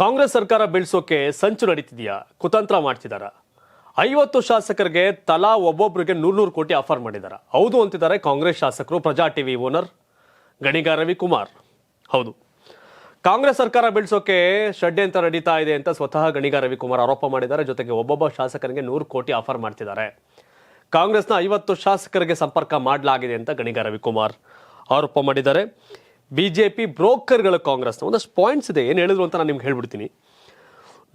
ಕಾಂಗ್ರೆಸ್ ಸರ್ಕಾರ ಬೀಳ್ಸೋಕೆ ಸಂಚು ನಡೀತಿದೆಯಾ? ಕುತಂತ್ರ ಮಾಡ್ತಿದಾರ. ಐವತ್ತು ಶಾಸಕರಿಗೆ ತಲಾ ಒಬ್ಬೊಬ್ಬರಿಗೆ ನೂರು ಕೋಟಿ ಆಫರ್ ಮಾಡಿದಾರ. ಹೌದು ಅಂತಿದ್ದಾರೆ ಕಾಂಗ್ರೆಸ್ ಶಾಸಕರು, ಪ್ರಜಾ ಟಿವಿ ಓನರ್ ಗಣಿಗ ರವಿಕುಮಾರ್. ಹೌದು. ಕಾಂಗ್ರೆಸ್ ಸರ್ಕಾರ ಬೀಳ್ಸೋಕೆ ಷಡ್ಯಂತ್ರ ನಡೀತಾ ಇದೆ ಅಂತ ಸ್ವತಃ ಗಣಿಗ ರವಿಕುಮಾರ್ ಆರೋಪ ಮಾಡಿದ್ದಾರೆ. ಜೊತೆಗೆ ಒಬ್ಬೊಬ್ಬ ಶಾಸಕರಿಗೆ ನೂರು ಕೋಟಿ ಆಫರ್ ಮಾಡ್ತಿದ್ದಾರೆ. ಕಾಂಗ್ರೆಸ್ನ ಐವತ್ತು ಶಾಸಕರಿಗೆ ಸಂಪರ್ಕ ಮಾಡಲಾಗಿದೆ ಅಂತ ಗಣಿಗ ರವಿಕುಮಾರ್ ಆರೋಪ ಮಾಡಿದ್ದಾರೆ. ಬಿಜೆಪಿ ಬ್ರೋಕರ್ಗಳ ಕಾಂಗ್ರೆಸ್ನ ಒಂದಷ್ಟು ಪಾಯಿಂಟ್ಸ್ ಇದೆ. ಏನು ಹೇಳಿದ್ರು ಅಂತ ನಾನು ನಿಮ್ಗೆ ಹೇಳ್ಬಿಡ್ತೀನಿ.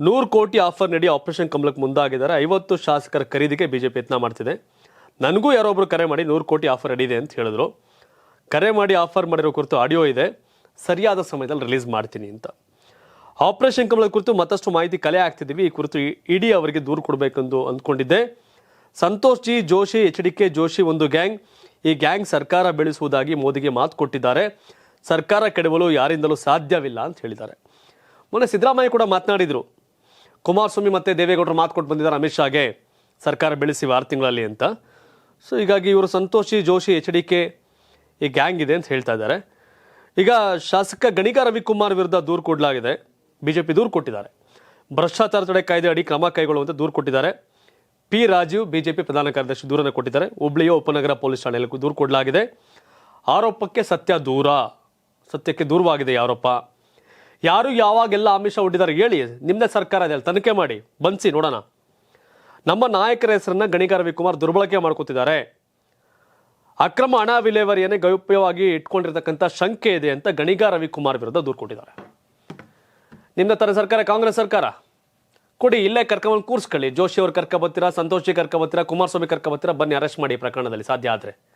ನೂರು ಕೋಟಿ ಆಫರ್ ನಡಿ ಆಪರೇಷನ್ ಕಮಲಕ್ಕೆ ಮುಂದಾಗಿದ್ದಾರೆ. ಐವತ್ತು ಶಾಸಕರ ಖರೀದಿಗೆ ಬಿ ಜೆ ಪಿ ಯತ್ನ ಮಾಡ್ತಿದೆ. ನನಗೂ ಯಾರೊಬ್ಬರು ಕರೆ ಮಾಡಿ ನೂರು ಕೋಟಿ ಆಫರ್ ರೆಡಿ ಅಂತ ಹೇಳಿದ್ರು. ಕರೆ ಮಾಡಿ ಆಫರ್ ಮಾಡಿರೋ ಕುರಿತು ಆಡಿಯೋ ಇದೆ. ಸರಿಯಾದ ಸಮಯದಲ್ಲಿ ರಿಲೀಸ್ ಮಾಡ್ತೀನಿ ಅಂತ. ಆಪರೇಷನ್ ಕಮಲದ ಕುರಿತು ಮತ್ತಷ್ಟು ಮಾಹಿತಿ ಕಲೆ ಹಾಕ್ತಿದ್ದೀವಿ. ಈ ಕುರಿತು ಇಡೀ ಅವರಿಗೆ ದೂರು ಕೊಡಬೇಕೆಂದು ಅಂದ್ಕೊಂಡಿದ್ದೆ. Santosh ji, Joshi, H D K, Joshi ಒಂದು ಗ್ಯಾಂಗ್. ಈ ಗ್ಯಾಂಗ್ ಸರ್ಕಾರ ಬೆಳೆಸುವುದಾಗಿ ಮೋದಿಗೆ ಮಾತು ಕೊಟ್ಟಿದ್ದಾರೆ. ಸರ್ಕಾರ ಕೆಡವಲು ಯಾರಿಂದಲೂ ಸಾಧ್ಯವಿಲ್ಲ ಅಂತ ಹೇಳಿದ್ದಾರೆ. ಮೊನ್ನೆ ಸಿದ್ದರಾಮಯ್ಯ ಕೂಡ ಮಾತನಾಡಿದರು. ಕುಮಾರಸ್ವಾಮಿ ಮತ್ತು ದೇವೇಗೌಡರು ಮಾತು ಕೊಟ್ಟು ಬಂದಿದ್ದಾರೆ ಅಮಿತ್ ಶಾಗೆ. ಸರ್ಕಾರ ಬೆಳೆಸಿ ಆರು ತಿಂಗಳಲ್ಲಿ ಅಂತ. ಸೊ ಹೀಗಾಗಿ ಇವರು Santoshi, Joshi, H D K ಈ ಗ್ಯಾಂಗ್ ಇದೆ ಅಂತ ಹೇಳ್ತಾ ಇದ್ದಾರೆ. ಈಗ ಶಾಸಕ ಗಣಿಗ ರವಿಕುಮಾರ್ ವಿರುದ್ಧ ದೂರು ಕೊಡಲಾಗಿದೆ. ಬಿ ಜೆ ಪಿ ದೂರು ಕೊಟ್ಟಿದ್ದಾರೆ. ಭ್ರಷ್ಟಾಚಾರ ತಡೆ ಕಾಯ್ದೆ ಅಡಿ ಕ್ರಮ ಕೈಗೊಳ್ಳುವಂತೆ ದೂರು ಕೊಟ್ಟಿದ್ದಾರೆ. ಪಿ ರಾಜೀವ್ ಬಿಜೆಪಿ ಪ್ರಧಾನ ಕಾರ್ಯದರ್ಶಿ ದೂರನ್ನು ಕೊಟ್ಟಿದ್ದಾರೆ. ಹುಬ್ಳಿಯ ಉಪನಗರ ಪೊಲೀಸ್ ಠಾಣೆಯಲ್ಲಿ ದೂರು ಕೊಡಲಾಗಿದೆ. ಆರೋಪಕ್ಕೆ ಸತ್ಯ ದೂರ. ಸತ್ಯಕ್ಕೆ ದೂರವಾಗಿದೆ ಯಾರಪ್ಪ? ಯಾರು ಯಾವಾಗೆಲ್ಲ ಆಮಿಷ ಒಡ್ಡಿದ್ದಾರೆ ಹೇಳಿ ನಿಮ್ಮದೇ ಸರ್ಕಾರ ಅದೆಲ್ಲ ತನಿಖೆ ಮಾಡಿ, ಬನ್ಸಿ ನೋಡೋಣ. ನಮ್ಮ ನಾಯಕರ ಹೆಸರನ್ನ ಗಣಿಗಾರ ರವಿಕುಮಾರ್ ದುರ್ಬಳಕೆ ಮಾಡ್ಕೋತಿದ್ದಾರೆ. ಅಕ್ರಮ ಹಣ ವಿಲೇವಾರಿಯನ್ನೇ ಗೌಪ್ಯವಾಗಿ ಇಟ್ಕೊಂಡಿರ್ತಕ್ಕಂಥ ಶಂಕೆ ಇದೆ ಅಂತ ಗಣಿಗಾರ ರವಿಕುಮಾರ್ ವಿರುದ್ಧ ದೂರು ಕೊಟ್ಟಿದ್ದಾರೆ. ನಿಮ್ಮ ತರ ಸರ್ಕಾರ, ಕಾಂಗ್ರೆಸ್ ಸರ್ಕಾರ? ಕೊಡಿ, ಇಲ್ಲೇ ಕರ್ಕೊಂಬಂದು ಕೂರಿಸ್ಕೊಳ್ಳಿ. ಜೋಶಿ ಅವ್ರು ಕರ್ಕೊಬತ್ತೀರಾ, ಸಂತೋಷಿ ಕರ್ಕೊಬತ್ತೀರಾ, ಕುಮಾರಸ್ವಾಮಿ ಕರ್ಕೊಬತ್ತೀರಾ, ಬನ್ನಿ ಅರೆಸ್ಟ್ ಮಾಡಿ ಪ್ರಕರಣದಲ್ಲಿ ಸಾಧ್ಯ ಆದರೆ.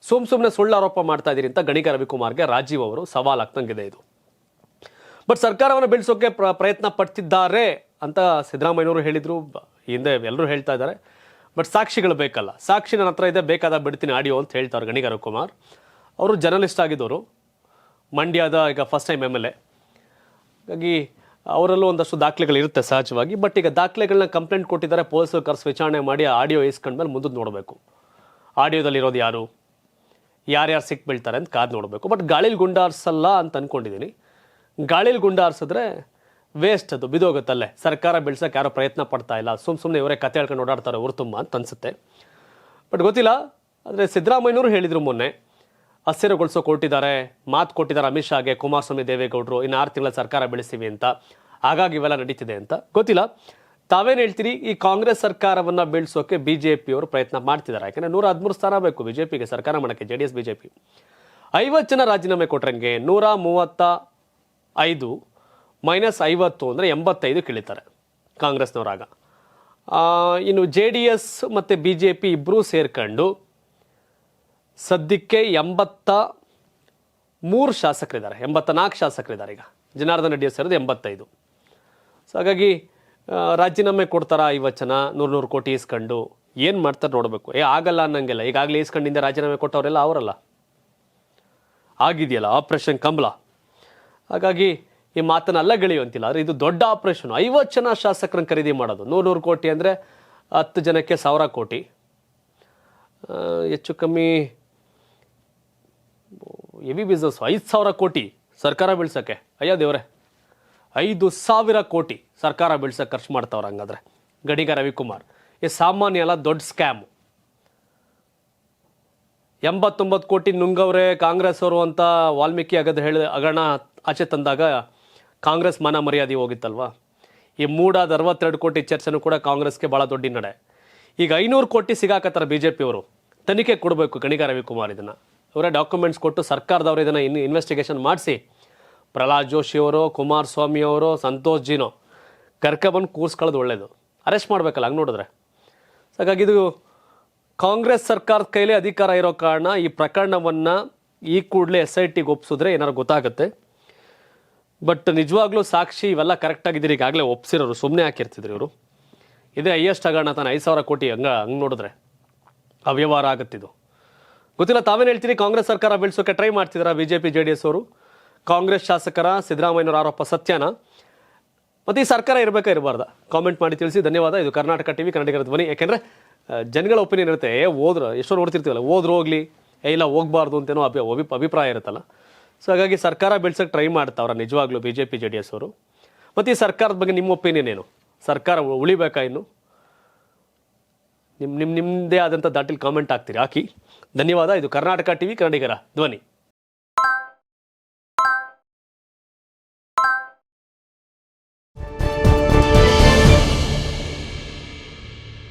ಸುಮ್ ಸುಮ್ಮನೆ ಸುಳ್ಳು ಆರೋಪ ಮಾಡ್ತಾ ಇದ್ದೀರಿ ಅಂತ ಗಣಿಕ ರವಿಕುಮಾರ್ಗೆ ರಾಜೀವ್ ಅವರು ಸವಾಲ್ ಆಗ್ತಂಗಿದೆ ಇದು. ಬಟ್ ಸರ್ಕಾರವನ್ನು ಬೆಳೆಸೋಕೆ ಪ್ರ- ಪ್ರಯತ್ನ ಪಡ್ತಿದ್ದಾರೆ ಅಂತ ಸಿದ್ದರಾಮಯ್ಯನವರು ಹೇಳಿದ್ರು. ಹಿಂದೆ ಎಲ್ಲರೂ ಹೇಳ್ತಾ ಇದ್ದಾರೆ. ಬಟ್ ಸಾಕ್ಷಿಗಳು ಬೇಕಲ್ಲ. ಸಾಕ್ಷಿ ನನ್ನ ಹತ್ರ ಇದೆ, ಬೇಕಾದ ಬಿಡ್ತೀನಿ ಆಡಿಯೋ ಅಂತ ಹೇಳ್ತಾರೆ ಗಣಿಕ ರವಿಕುಮಾರ್. ಅವರು ಜರ್ನಲಿಸ್ಟ್ ಆಗಿದ್ದವರು. ಮಂಡ್ಯದ ಈಗ first time M L A ಹಾಗಾಗಿ ಅವರಲ್ಲೂ ಒಂದಷ್ಟು ದಾಖಲೆಗಳು ಇರುತ್ತೆ ಸಹಜವಾಗಿ. ಬಟ್ ಈಗ ದಾಖಲೆಗಳನ್ನ ಕಂಪ್ಲೇಂಟ್ ಕೊಟ್ಟಿದ್ದಾರೆ, ಪೊಲೀಸರು ಕರೆಸ್ ವಿಚಾರಣೆ ಮಾಡಿ, ಆಡಿಯೋ ಇಸ್ಕೊಂಡ್ಮೇಲೆ ಮುಂದೆ ನೋಡಬೇಕು. ಆಡಿಯೋದಲ್ಲಿರೋದು ಯಾರು? ಯಾರ್ಯಾರು ಸಿಕ್ಕಿ ಬೀಳ್ತಾರೆ ಅಂತ ಕಾದು ನೋಡಬೇಕು. ಬಟ್ ಗಾಳಿಲಿ ಗುಂಡಾರ್ಸಲ್ಲ ಅಂತ ಅಂದ್ಕೊಂಡಿದ್ದೀನಿ ಗಾಳಿಲಿ ಗುಂಡಾರ್ಸಿದ್ರೆ ವೇಸ್ಟ್ ಅದು, ಬಿದೋಗುತ್ತಲ್ಲೇ. ಸರ್ಕಾರ ಬೆಳ್ಸೋಕ್ಕೆ ಯಾರೋ ಪ್ರಯತ್ನ ಪಡ್ತಾ ಇಲ್ಲ. ಸುಮ್ ಸುಮ್ಮನೆ ಇವರೇ ಕತೆ ಹೇಳ್ಕೊಂಡು ಓಡಾಡ್ತಾರೆ, ಊರು ತುಂಬ ಅಂತ ಅನಿಸುತ್ತೆ. ಬಟ್ ಗೊತ್ತಿಲ್ಲ, ಆದರೆ ಸಿದ್ದರಾಮಯ್ಯನವರು ಹೇಳಿದರು ಮೊನ್ನೆ ಅಸ್ಥಿರಗೊಳಿಸೋ ಕೊಟ್ಟಿದ್ದಾರೆ ಮಾತು ಕೊಟ್ಟಿದ್ದಾರೆ ಅಮಿತ್ ಶಾಗೆ, ಕುಮಾರಸ್ವಾಮಿ, ದೇವೇಗೌಡರು, ಇನ್ನು ಆರು ತಿಂಗಳ ಸರ್ಕಾರ ಬೆಳೆಸ್ತೀವಿ ಅಂತ. ಹಾಗಾಗಿ ಇವೆಲ್ಲ ನಡೀತಿದೆ ಅಂತ. ಗೊತ್ತಿಲ್ಲ ತಾವೇನು ಹೇಳ್ತೀರಿ, ಈ ಕಾಂಗ್ರೆಸ್ ಸರ್ಕಾರವನ್ನು ಬೀಳ್ಸೋಕೆ ಬಿ ಜೆ ಪಿಯವರು ಪ್ರಯತ್ನ ಮಾಡ್ತಿದ್ದಾರೆ ಯಾಕಂದರೆ ನೂರ ಹದಿಮೂರು ಸ್ಥಾನ ಬೇಕು ಬಿ ಜೆ ಪಿಗೆ ಸರ್ಕಾರ ಮಾಡೋಕ್ಕೆ J D S B J P ಐವತ್ತು ಜನ ರಾಜೀನಾಮೆ ಕೊಟ್ರಂಗೆ ನೂರ ಮೂವತ್ತ ಐದು ಮೈನಸ್ ಐವತ್ತು ಅಂದರೆ ಎಂಬತ್ತೈದು ಕೇಳಿತಾರೆ ಕಾಂಗ್ರೆಸ್ನವರಾಗ. ಇನ್ನು ಜೆ ಡಿ ಎಸ್ ಮತ್ತು ಬಿ ಜೆ ಪಿ ಇಬ್ಬರೂ ಸೇರ್ಕೊಂಡು ಸದ್ಯಕ್ಕೆ ಎಂಬತ್ತ ಮೂರು ಶಾಸಕರಿದ್ದಾರೆ. ಎಂಬತ್ತ ನಾಲ್ಕು ಶಾಸಕರಿದ್ದಾರೆ ಈಗ. ಜನಾರ್ದನ ರೆಡ್ಡಿ ಸೇರಿದು ಎಂಬತ್ತೈದು. ಸೊ, ಹಾಗಾಗಿ ರಾಜೀನಾಮೆ ಕೊಡ್ತಾರ ಐವತ್ತು ಜನ ನೂರು ನೂರು ಕೋಟಿ ಇಸ್ಕೊಂಡು ಏನು ಮಾಡ್ತಾರೆ ನೋಡಬೇಕು? ಏ, ಆಗಲ್ಲ ಅನ್ನಂಗಿಲ್ಲ. ಈಗಾಗಲೇ ಇಸ್ಕೊಂಡಿಂದ ರಾಜೀನಾಮೆ ಕೊಟ್ಟವರೆಲ್ಲ ಅವರಲ್ಲ. ಆಗಿದೆಯಲ್ಲ, ಆಪರೇಷನ್ ಕಮಲ. ಹಾಗಾಗಿ ಈ ಮಾತನ್ನೆಲ್ಲ ಗೆಳೆಯುವಂತಿಲ್ಲ ಆದರೆ ಇದು ದೊಡ್ಡ ಆಪರೇಷನ್. ಐವತ್ತು ಜನ ಶಾಸಕರನ್ನು ಖರೀದಿ ಮಾಡೋದು. ನೂರು ನೂರು ಕೋಟಿ ಅಂದರೆ ಹತ್ತು ಜನಕ್ಕೆ ಸಾವಿರ ಕೋಟಿ. ಹೆಚ್ಚು ಕಮ್ಮಿ ಹೆವಿ ಬಿಸ್ನೆಸ್ ಐದು ಸಾವಿರ ಕೋಟಿ ಸರ್ಕಾರ ಬೀಳ್ಸೋಕ್ಕೆ. ಅಯ್ಯೋ ದೇವ್ರೆ. ಐದು ಸಾವಿರ ಕೋಟಿ ಸರ್ಕಾರ ಬೀಳ್ಸಕ್ಕೆ ಖರ್ಚು ಮಾಡ್ತಾವ್ರ ಹಂಗಾದ್ರೆ. ಗಡಿಗ ರವಿಕುಮಾರ್. ಈ ಸಾಮಾನ್ಯ ಅಲ್ಲ ದೊಡ್ಡ ಸ್ಕ್ಯಾಮ್ ಎಂಬತ್ತೊಂಬತ್ತು ಕೋಟಿ ನುಂಗವ್ರೆ ಕಾಂಗ್ರೆಸ್ ಅವರು ಅಂತ ವಾಲ್ಮೀಕಿ ಅಗದ ಹೇಳಿ ಹಗರಣ ಆಚೆ ತಂದಾಗ ಕಾಂಗ್ರೆಸ್ ಮಾನ ಮರ್ಯಾದೆ ಹೋಗಿತ್ತಲ್ವಾ? ಈ ಮೂಡಾದ ಅರವತ್ತೆರಡು ಕೋಟಿ ಚರ್ಚೆನೂ ಕೂಡ ಕಾಂಗ್ರೆಸ್ಗೆ ಭಾಳ ದೊಡ್ಡ ಹಿನ್ನಡೆ. ಈಗ ಐನೂರು ಕೋಟಿ ಸಿಗಾಕತ್ತಾರ ಬಿ ಜೆ ಪಿಯವರು ತನಿಖೆ ಕೊಡಬೇಕು ಗಣಿಗ ರವಿಕುಮಾರ್ ಇದನ್ನು. ಅವರೇ ಡಾಕ್ಯುಮೆಂಟ್ಸ್ ಕೊಟ್ಟು ಸರ್ಕಾರದವರು ಇದನ್ನು ಇನ್ ಇನ್ವೆಸ್ಟಿಗೇಷನ್ ಮಾಡಿಸಿ ಪ್ರಹ್ಲಾದ್ ಜೋಶಿ ಅವರು, ಕುಮಾರಸ್ವಾಮಿ ಅವರು, ಸಂತೋಷ್ ಜಿನೋ ಕರ್ಕೊಬಂದು ಕೂರ್ಸ್ಕೊಳ್ಳೋದು ಒಳ್ಳೆಯದು ಅರೆಸ್ಟ್ ಮಾಡಬೇಕಲ್ಲ, ಹಂಗೆ ನೋಡಿದ್ರೆ. ಹಾಗಾಗಿ ಇದು ಕಾಂಗ್ರೆಸ್ ಸರ್ಕಾರದ ಕೈಲೇ ಅಧಿಕಾರ ಇರೋ ಕಾರಣ ಈ ಪ್ರಕರಣವನ್ನು ಈ ಕೂಡಲೇ ಎಸ್ ಐ ಟಿಗೆ ಒಪ್ಸಿದ್ರೆ ಏನಾರು ಗೊತ್ತಾಗುತ್ತೆ. ಬಟ್ ನಿಜವಾಗ್ಲೂ ಸಾಕ್ಷಿ ಇವೆಲ್ಲ ಕರೆಕ್ಟಾಗಿದ್ದೀರಿ ಈಗಾಗಲೇ ಒಪ್ಸಿರೋರು ಸುಮ್ಮನೆ ಹಾಕಿರ್ತಿದ್ರು ಇವರು. ಇದೇ ಹೈಯೆಸ್ಟ್ ಹಗರಣ ತಾನೆ ಐದು ಸಾವಿರ ಕೋಟಿ ಹಂಗೆ ಹಂಗೆ ನೋಡಿದ್ರೆ. ಅವ್ಯವಹಾರ ಆಗುತ್ತಿದ್ದು ಗೊತ್ತಿಲ್ಲ, ತಾವೇನು ಹೇಳ್ತೀನಿ ಕಾಂಗ್ರೆಸ್ ಸರ್ಕಾರ ಬೀಳ್ಸೋಕೆ ಟ್ರೈ ಮಾಡ್ತಿದ್ದೀರಾ B J P J D S ಅವರು? ಕಾಂಗ್ರೆಸ್ ಶಾಸಕರ ಸಿದ್ದರಾಮಯ್ಯನವರ ಆರೋಪ ಸತ್ಯನ? ಮತ್ತು ಈ ಸರ್ಕಾರ ಇರಬೇಕಾ ಇರಬಾರ್ದ? ಕಾಮೆಂಟ್ ಮಾಡಿ ತಿಳಿಸಿ. ಧನ್ಯವಾದ. ಇದು ಕರ್ನಾಟಕ ಟಿವಿ ಕನ್ನಡಿಗರ ಧ್ವನಿ. ಯಾಕೆಂದರೆ ಜನಗಳ ಒಪಿನಿಯನ್ ಇರುತ್ತೆ, ಏ ಹೋದ್ರ ಎಷ್ಟೋ ನೋಡ್ತಿರ್ತೀವಲ್ಲ, ಓದ್ರು ಹೋಗ್ಲಿ, ಏ, ಇಲ್ಲ ಹೋಗ್ಬಾರ್ದು ಅಂತೇನೋ ಅಭಿ ಅಭಿ, ಅಭಿಪ್ರಾಯ ಇರುತ್ತಲ್ಲ. ಸೊ ಹಾಗಾಗಿ ಸರ್ಕಾರ ಬೆಳ್ಸೋಕ್ಕೆ ಟ್ರೈ ಮಾಡ್ತಾವ್ರ ನಿಜವಾಗ್ಲೂ B J P J D S ಅವರು. ಮತ್ತು ಈ ಸರ್ಕಾರದ ಬಗ್ಗೆ ನಿಮ್ಮ ಒಪಿನಿಯನ್ ಏನು? ಸರ್ಕಾರ ಉಳಿಬೇಕಾ ಇನ್ನು? ನಿಮ್ಮ ನಿಮ್ಮ ನಿಮ್ಮದೇ ಆದಂಥ ದಾಟಿಲಿ ಕಾಮೆಂಟ್ ಹಾಕ್ತೀರಿ. ಹಾಕಿ. ಧನ್ಯವಾದ. ಇದು ಕರ್ನಾಟಕ ಟಿವಿ ಕನ್ನಡಿಗರ ಧ್ವನಿ.